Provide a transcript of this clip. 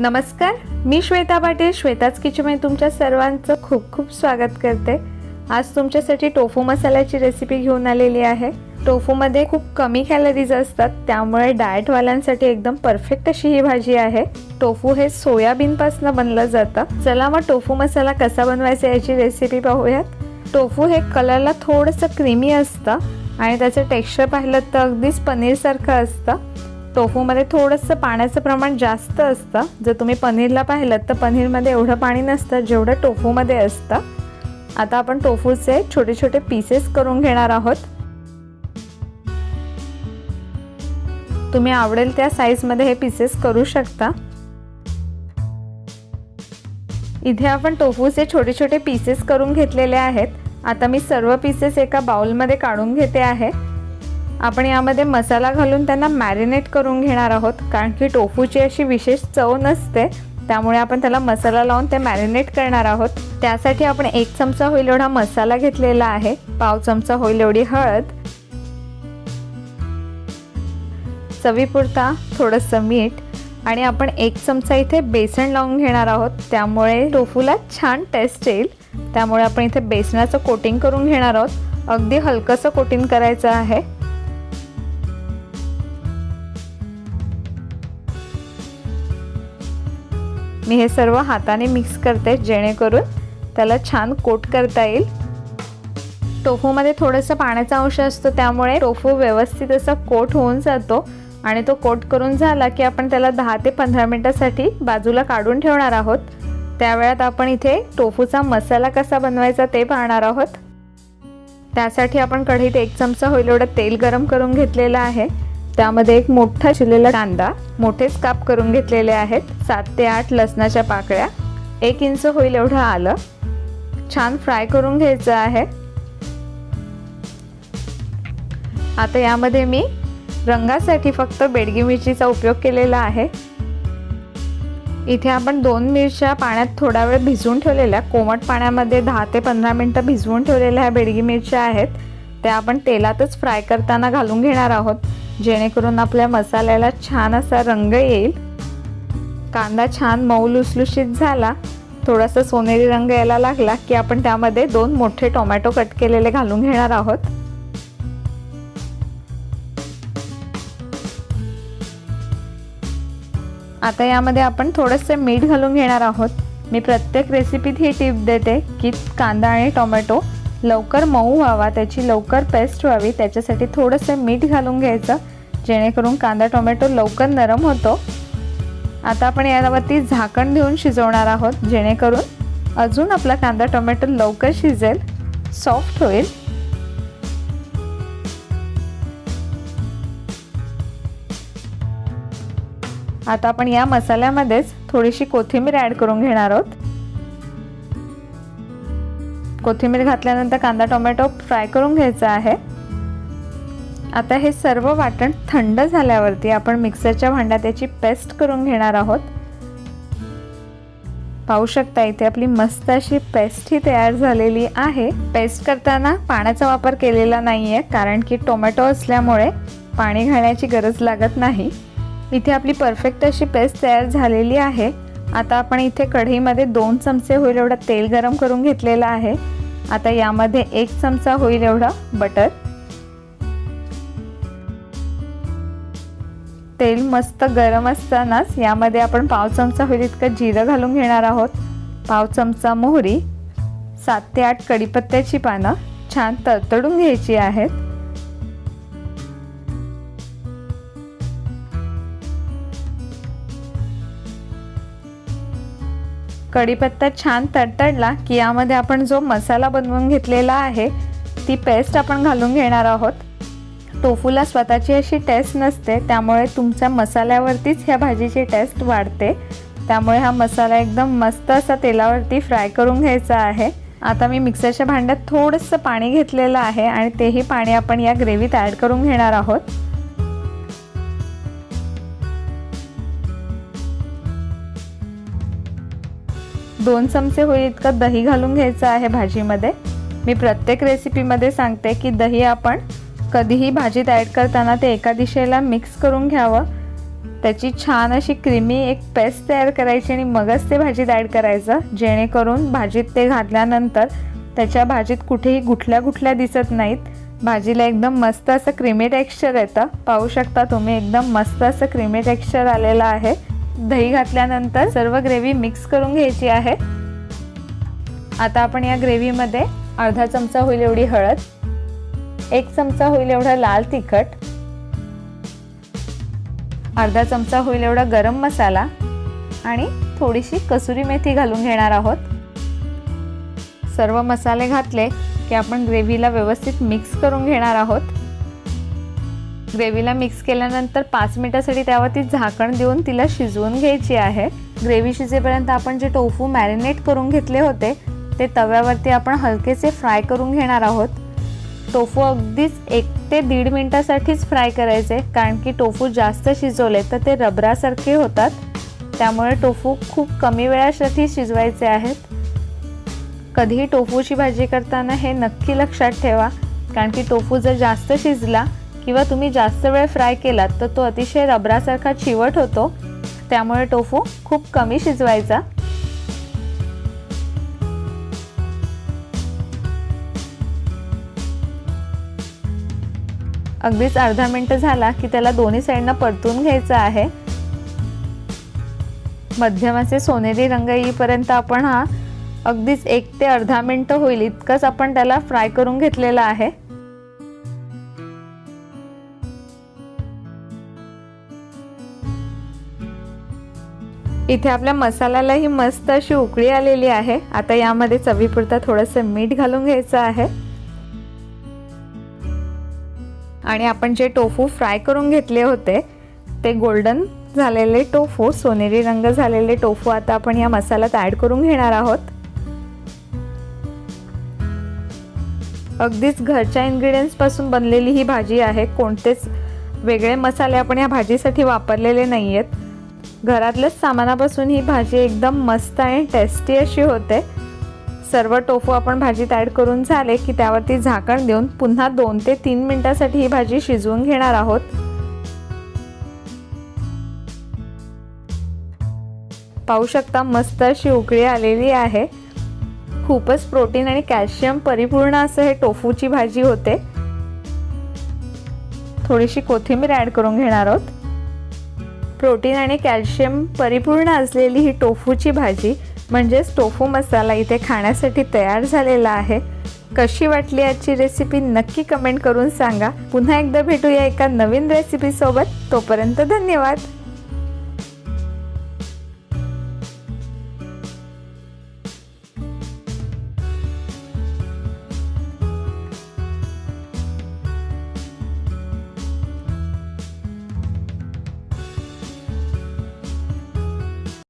नमस्कार मी श्वेता पाटील श्वेताच किचनमध्ये तुमच्या सर्वांचं खूप खूप स्वागत करते. आज तुमच्यासाठी टोफू मसाल्याची रेसिपी घेऊन आलेली आहे. टोफूमध्ये खूप कमी कॅलरीज असतात त्यामुळे डाएटवाल्यांसाठी एकदम परफेक्ट अशी ही भाजी आहे. टोफू हे सोयाबीनपासून बनलं जातं. चला मग टोफू मसाला कसा बनवायचा याची रेसिपी पाहूयात. टोफू हे कलरला थोडंसं क्रीमी असतं आणि त्याचं टेक्स्चर पाहिलं तर अगदीच पनीरसारखं असतं. टोफूमध्ये थोडंसं पाण्याचं प्रमाण जास्त असतं. जर तुम्ही पनीरला पाहिलं तर पनीरमध्ये एवढं पाणी नसतं जेवढं टोफूमध्ये असतं. आता आपण टोफूचे छोटे छोटे पीसेस करून घेणार आहोत. तुम्ही आवडेल त्या साईजमध्ये हे पीसेस करू शकता. इथे आपण टोफूचे छोटे छोटे पीसेस करून घेतलेले आहेत. आता मी सर्व पीसेस एका बाउलमध्ये काढून घेते आहे. आपण यामध्ये मसाला घालून त्यांना मॅरिनेट करून घेणार आहोत कारण की टोफूची अशी विशेष चव नसते. त्यामुळे आपण त्याला मसाला लावून ते मॅरिनेट करणार आहोत. त्यासाठी आपण एक चमचा होईल एवढा मसाला घेतलेला आहे. पाव चमचा होईल एवढी हळद. चवीपुरता थोडंसं मीठ. आणि आपण एक चमचा इथे बेसन लावून घेणार आहोत. त्यामुळे टोफूला छान टेस्ट येईल. त्यामुळे आपण इथे बेसनाचं कोटिंग करून घेणार आहोत. अगदी हलकंसं कोटिंग करायचं आहे. मी हे सर्व हाताने मिक्स करते जेणेकरून त्याला छान कोट करता येईल. टोफूमध्ये थोडंसं पाण्याचा अंश असतो त्यामुळे टोफू व्यवस्थित असा कोट होऊन जातो आणि तो कोट करून झाला की आपण त्याला दहा ते पंधरा मिनटासाठी बाजूला काढून ठेवणार आहोत. त्यावेळात आपण इथे टोफूचा मसाला कसा बनवायचा ते पाहणार आहोत. त्यासाठी आपण कढईत एक चमचा होईल एवढं तेल गरम करून घेतलेलं आहे. त्यामध्ये एक मोठा शिलेला कांदा मोठेच काप करून घेतलेले आहेत. सात ते आठ लसणाच्या पाकळ्या. एक इंच होईल एवढं आलं. छान फ्राय करून घ्यायचं आहे. आता यामध्ये मी रंगासाठी फक्त बेडगी मिरचीचा उपयोग केलेला आहे. इथे आपण दोन मिरच्या पाण्यात थोडा वेळ भिजवून ठेवलेल्या कोमट पाण्यामध्ये दहा ते पंधरा मिनटं भिजवून ठेवलेल्या ह्या बेडगी मिरच्या आहेत. त्या आपण तेलातच फ्राय करताना घालून घेणार आहोत. जेणेकरून आपल्या मसाल्याला छान असा रंग येईल. कांदा छान मऊ लुसलुशीत झाला. थोडासा सोनेरी रंग यायला लागला की आपण त्यामध्ये दोन मोठे टोमॅटो कट केलेले घालून घेणार आहोत. आता यामध्ये आपण थोडंसं मीठ घालून घेणार आहोत. मी प्रत्येक रेसिपीत ही टिप देते की कांदा आणि टोमॅटो लवकर मऊ व्हावा त्याची लवकर पेस्ट व्हावी त्याच्यासाठी थोडंसं मीठ घालून घ्यायचं जेणेकरून कांदा टोमॅटो लवकर नरम होतो. आता आपण यावरती झाकण देऊन शिजवणार आहोत जेणेकरून अजून आपला कांदा टोमॅटो लवकर शिजेल सॉफ्ट होईल. आता आपण या मसाल्यामध्येच थोडीशी कोथिंबीर ॲड करून घेणार आहोत. कोथिंबीर घातल्यानंतर कांदा टोमॅटो फ्राय करून घ्यायचा आहे. आता हे सर्व वाटण थंड झाल्यावरती आपण मिक्सरच्या भांड्यात याची पेस्ट करून घेणार आहोत. पाहू शकता इथे आपली मस्त अशी पेस्ट ही तयार झालेली आहे. पेस्ट करताना पाण्याचा वापर केलेला नाही आहे कारण की टोमॅटो असल्यामुळे पाणी घालण्याची गरज लागत नाही. इथे आपली परफेक्ट अशी पेस्ट तयार झालेली आहे. आता आपण इथे कढईमध्ये दोन चमचे होईल एवढं तेल गरम करून घेतलेलं आहे. आता यामध्ये एक चमचा होईल एवढा बटर. तेल मस्त गरम असतानाच यामध्ये आपण पाव चमचा होईल इतकं जिरं घालून घेणार आहोत. पाव चमचा मोहरी सात ते आठ कडीपत्त्याची पानं छान तडतडून घ्यायची आहेत. कढीपत्ता छान तडतडला की यामध्ये आपण जो मसाला बनवून घेतलेला आहे ती पेस्ट आपण घालून घेणार आहोत. टोफूला स्वतःची अशी टेस्ट नसते त्यामुळे तुमच्या मसाल्यावरतीच ह्या भाजीची टेस्ट वाढते. त्यामुळे हा मसाला एकदम मस्त असा तेलावरती फ्राय करून घ्यायचा आहे. आता मी मिक्सरच्या भांड्यात थोडंसं पाणी घेतलेलं आहे आणि तेही पाणी आपण या ग्रेव्हीत ॲड करून घेणार आहोत. दोन चमचे होईल इतकं दही घालून घ्यायचं आहे भाजीमध्ये. मी प्रत्येक रेसिपीमध्ये सांगते की दही आपण कधीही भाजीत ॲड करताना ते एका दिशेला मिक्स करून घ्यावं. त्याची छान अशी क्रीमी एक पेस्ट तयार करायची आणि मगच ते भाजीत ॲड करायचं. जेणेकरून भाजीत ते घातल्यानंतर त्याच्या भाजीत कुठेही गुठल्या गुठल्या दिसत नाहीत. भाजीला एकदम मस्त असं क्रीमी टेक्स्चर येतं. पाहू शकता तुम्ही एकदम मस्त असं क्रीमी टेक्स्चर आलेलं आहे. दही घातल्यानंतर सर्व ग्रेव्ही मिक्स करून घ्यायची आहे. आता आपण या ग्रेव्हीमध्ये अर्धा चमचा होईल एवढी हळद एक चमचा होईल एवढा लाल तिखट अर्धा चमचा होईल एवढा गरम मसाला आणि थोडीशी कसुरी मेथी घालून घेणार आहोत. सर्व मसाले घातले की आपण ग्रेव्हीला व्यवस्थित मिक्स करून घेणार आहोत. ग्रेव्हीला मिक्स केल्यानंतर पाच मिनिटासाठी त्यावरती झाकण देऊन तिला शिजवून घ्यायची आहे. ग्रेव्ही शिजेपर्यंत आपण जे टोफू मॅरिनेट करून घेतले होते ते तव्यावरती आपण हलकेसे फ्राय करून घेणार आहोत. टोफू अगदीच एक ते दीड मिनटासाठीच फ्राय करायचे कारण की टोफू जास्त शिजवले तर ते रबरासारखे होतात. त्यामुळे टोफू खूप कमी वेळासाठी शिजवायचे आहेत. कधीही टोफूची भाजी करताना हे नक्की लक्षात ठेवा कारण की टोफू जर जास्त शिजला किंवा तुम्ही जास्त वेळ फ्राय केलात तर तो अतिशय रबरासारखा चिवट होतो. त्यामुळे टोफू खूप कमी शिजवायचा. अगदीच अर्धा मिनटं झाला की त्याला दोन्ही साईडनं परतून घ्यायचं आहे. मध्यम असे सोनेरी रंग येईपर्यंत आपण हा अगदीच एक ते अर्धा मिनटं होईल इतकंच आपण त्याला फ्राय करून घेतलेला आहे. इथे आपल्या मसाल्यालाही मस्त अशी उकळी आलेली आहे. आता यामध्ये चवीपुरता थोडंसं मीठ घालून घ्यायचं आहे. आणि आपण जे टोफू फ्राय करून घेतले होते ते गोल्डन झालेले टोफू सोनेरी रंग झालेले टोफू आता आपण या मसाल्यात ॲड करून घेणार आहोत. अगदीच घरच्या इन्ग्रेडियंट्सपासून बनलेली ही भाजी आहे. कोणतेच वेगळे मसाले आपण या भाजीसाठी वापरलेले नाही आहेत घरातल्याच सामानापासून ही भाजी एकदम मस्त आणि टेस्टी अशी होते. सर्व टोफू आपण भाजीत ॲड करून झाले की त्यावरती झाकण देऊन पुन्हा दोन ते तीन मिनटासाठी ही भाजी शिजवून घेणार आहोत. पाहू शकता मस्त अशी उकळी आलेली आहे. खूपच प्रोटीन आणि कॅल्शियम परिपूर्ण असं हे टोफूची भाजी होते. थोडीशी कोथिंबीर ॲड करून घेणार आहोत. प्रोटीन आणि कॅल्शियम परिपूर्ण असलेली ही टोफूची भाजी म्हणजेच टोफू मसाला इथे खाण्यासाठी तयार झालेला आहे. कशी वाटली आजची रेसिपी नक्की कमेंट करून सांगा. पुन्हा एकदा भेटूया एका नवीन रेसिपीसोबत तोपर्यंत धन्यवाद.